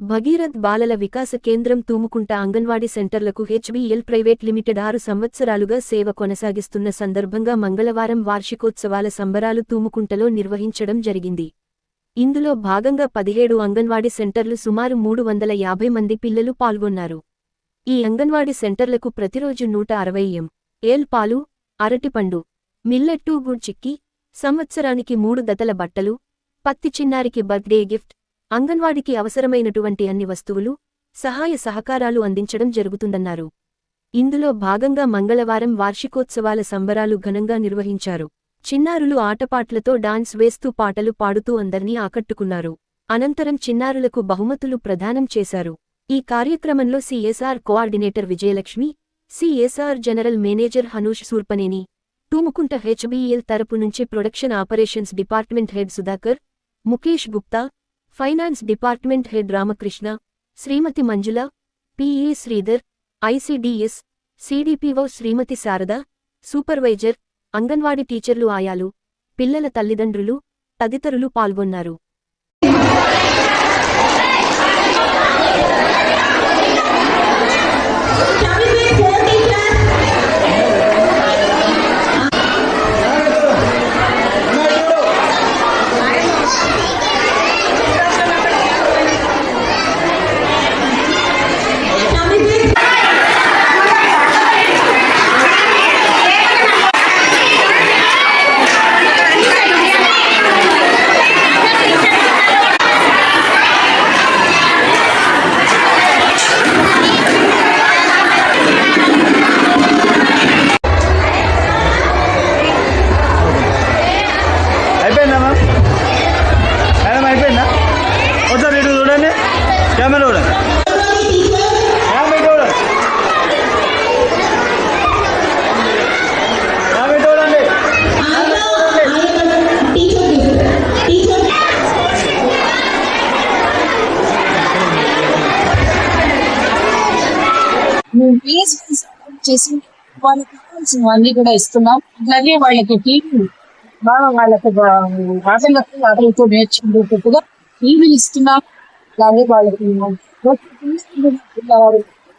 భగీరథ్ బాలల వికాస కేంద్రం తూముకుంట అంగన్వాడీ సెంటర్లకు హెచ్బిఎల్ ప్రైవేట్ లిమిటెడ్ ఆరు సంవత్సరాలుగా సేవ కొనసాగిస్తున్న సందర్భంగా మంగళవారం వార్షికోత్సవాల సంబరాలు తూముకుంటలో నిర్వహించడం జరిగింది. ఇందులో భాగంగా పదిహేడు అంగన్వాడీ సెంటర్లు సుమారు మూడు వందల యాభై మంది పిల్లలు పాల్గొన్నారు. ఈ అంగన్వాడీ సెంటర్లకు ప్రతిరోజు నూట అరవై ఎం. ఏల్ పాలు అరటిపండు మిల్లెట్టు గుడ్ చిక్కి సంవత్సరానికి మూడు దతల బట్టలు పత్తి చిన్నారికి బర్త్డే గిఫ్ట్ అంగన్వాడికి అవసరమైనటువంటి అన్ని వస్తువులు సహాయ సహకారాలు అందించడం జరుగుతుందన్నారు. ఇందులో భాగంగా మంగళవారం వార్షికోత్సవాల సంబరాలు ఘనంగా నిర్వహించారు. చిన్నారులు ఆటపాట్లతో డాన్స్ వేస్తూ పాటలు పాడుతూ అందర్నీ ఆకట్టుకున్నారు. అనంతరం చిన్నారులకు బహుమతులు ప్రదానం చేశారు. ఈ కార్యక్రమంలో CSR coordinator Vijayalakshmi CSR general manager Hanush Surpaneni Thumukunta HBL తరపు నుంచి production operations department head Sudhakar Mukesh Gupta finance department head Ramakrishna Shrimati Manjula PA Sridhar ICDS CDPO Shrimati Sharada supervisor anganwadi టీచర్లు ఆయాలు పిల్లల తల్లిదండ్రులు తదితరులు పాల్గొన్నారు. Camera చూడండి ma'am ఇటు చూడండి మ్యామ్ ఇటు చూడండి మేము ఫీజ్ చేసి వాళ్ళకి కావాల్సినవన్నీ కూడా ఇస్తున్నాం అలాగే వాళ్ళకి టీవీ బాగా వాళ్ళకి ఆటలకు ఆటలతో నేర్చుకునేటట్టుగా టీవీ ఇస్తున్నాం అలాగే వాళ్ళకి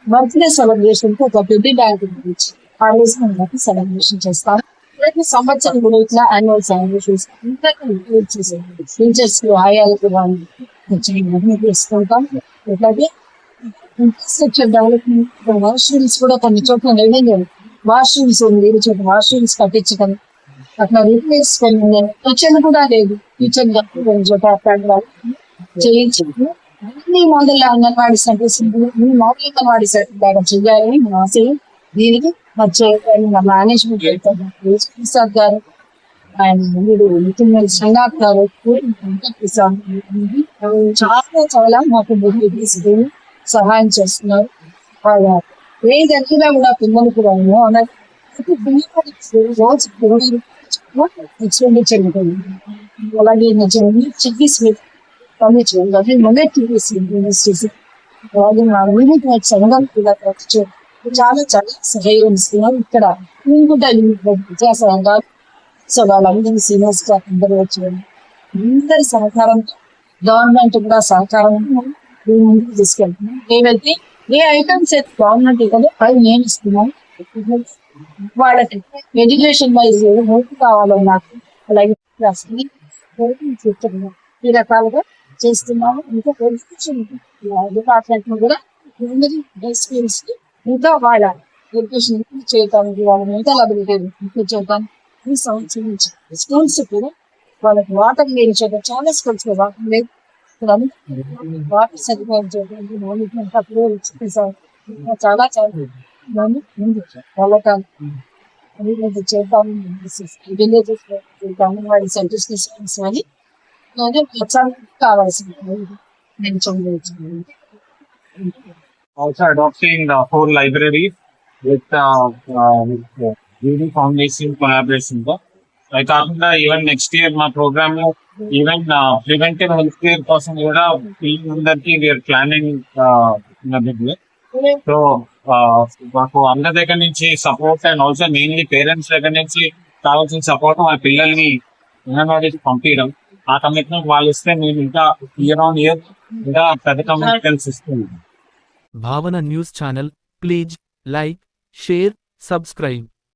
బర్త్డే సెలబ్రేషన్కి ఒక పెద్ద బ్యాంక్ గురించి ఆ రోజు సెలబ్రేషన్ చేస్తాం ప్రతి సంవత్సరం కూడా ఇట్లా యాన్యువల్ సెలబ్రేషన్స్ టీచర్స్ ఆయాలకు వాళ్ళు చేసుకుంటాం. అలాగే ఇన్ఫ్రాస్ట్రక్చర్ డెవలప్మెంట్ వాష్రూమ్స్ కూడా కొన్ని చోట్ల నిర్ణయం వాష్రూమ్స్ ఉంది. చోట వాష్రూమ్స్ కట్టించడం. అట్లా రిపేర్స్ కొన్ని కిచెన్ కూడా లేదు. కిచెన్ చోట అట్లా చేయించి అన్ని మోడల్ అంగన్వాడీ సెంటర్స్ ఈ మోడల్ అంగన్వాడీ సెంటర్ లాగా చేయాలని మా ఆశయం దీనికి మా చేయాలని మా మేనేజ్మెంట్ ప్రసాద్ గారు ఆయన వీడు నితిన్ సంగాత్ గారు ప్రసాద్ చాలా చాలా మాకు బుద్ధి తీసుకుని సహాయం చేస్తున్నారు వాళ్ళ ఏదైనా కూడా పిల్లలు కూడా ఏమో అన్నారు ప్రతి పిల్లలకి రోజు ఎక్స్పెండిచర్ ఉంటుంది అలాగే నిజంగా చిక్కీస్ పంపించడం అలాగే మొదటి టీవీస్ యూనివర్సిటీస్ అలాగే మా యూనిట్ సంఘం కూడా ఖర్చు చాలా చాలా సహాయం ఇస్తున్నారు ఇక్కడ కూడా విద్యా సంఘాలు సో వాళ్ళందరూ సీనియర్స్గా అందరూ వచ్చారు అందరి సహకారంతో గవర్నమెంట్ కూడా సహకారం దీని ముందుకు తీసుకెళ్తున్నాం ఏవైతే ఏ ఐటమ్స్ అయితే గవర్నమెంట్ ఇవ్వదో అవి నేను ఇస్తున్నాను వాళ్ళకి ఎడ్యుకేషన్ వైజ్ హెల్ప్ కావాలో నాకు అలాగే ఈ రకాలుగా చేస్తున్నాము. ఇంకా ఎడ్యుకేషన్ డిపార్ట్మెంట్ కూడా అందరి స్కూల్స్ని ఇంకా వాళ్ళ ఎడ్యుకేషన్ చేయటానికి వాళ్ళ మెంటల్ అభివృద్ధి ఇంప్రూవ్ చేయడానికి ఈ సంవత్సరం స్కూల్స్ కూడా వాళ్ళకి వాటర్ లేని చోట చాలా స్కూల్స్లో వాటర్ లేదు వాటర్ సదుపాయం చేయడానికి మేనేజ్మెంట్ అప్పుడు చెప్పేసారు చాలా చాలా ఇవన్నీ ఉంది. వెళ్ళటాలు అభివృద్ధి చేద్దాము విలేజెస్ అంగన్వాడీ సెంటర్స్ తీసుకొని అలాగే ప్రోత్సాహం కావాల్సింది నేను చూడవచ్చు also adopting the whole library with uh, uh, uh, Foundation collaboration. తో కాకుండా ఈవెన్ నెక్స్ట్ ఇయర్ మా ప్రోగ్రామ్లో ఈవెన్ ప్రివెంటివ్ హెల్త్ కేర్ కోసం కూడా పిల్లలందరికీ వీఆర్ ప్లానింగ్ సో మాకు అందరి దగ్గర నుంచి support and also mainly parents దగ్గర నుంచి కావాల్సిన సపోర్ట్ మా పిల్లల్ని అంగన్వాడీకి పంపించడం. ఆ కమిట్మెంట్ వాళ్ళు ఇస్తే మేము ఇంకా ఇయర్ ఆన్ ఇయర్ ఇంకా పెద్ద కమర్షియల్స్ ఇస్తుంది Bhavana news channel please like share subscribe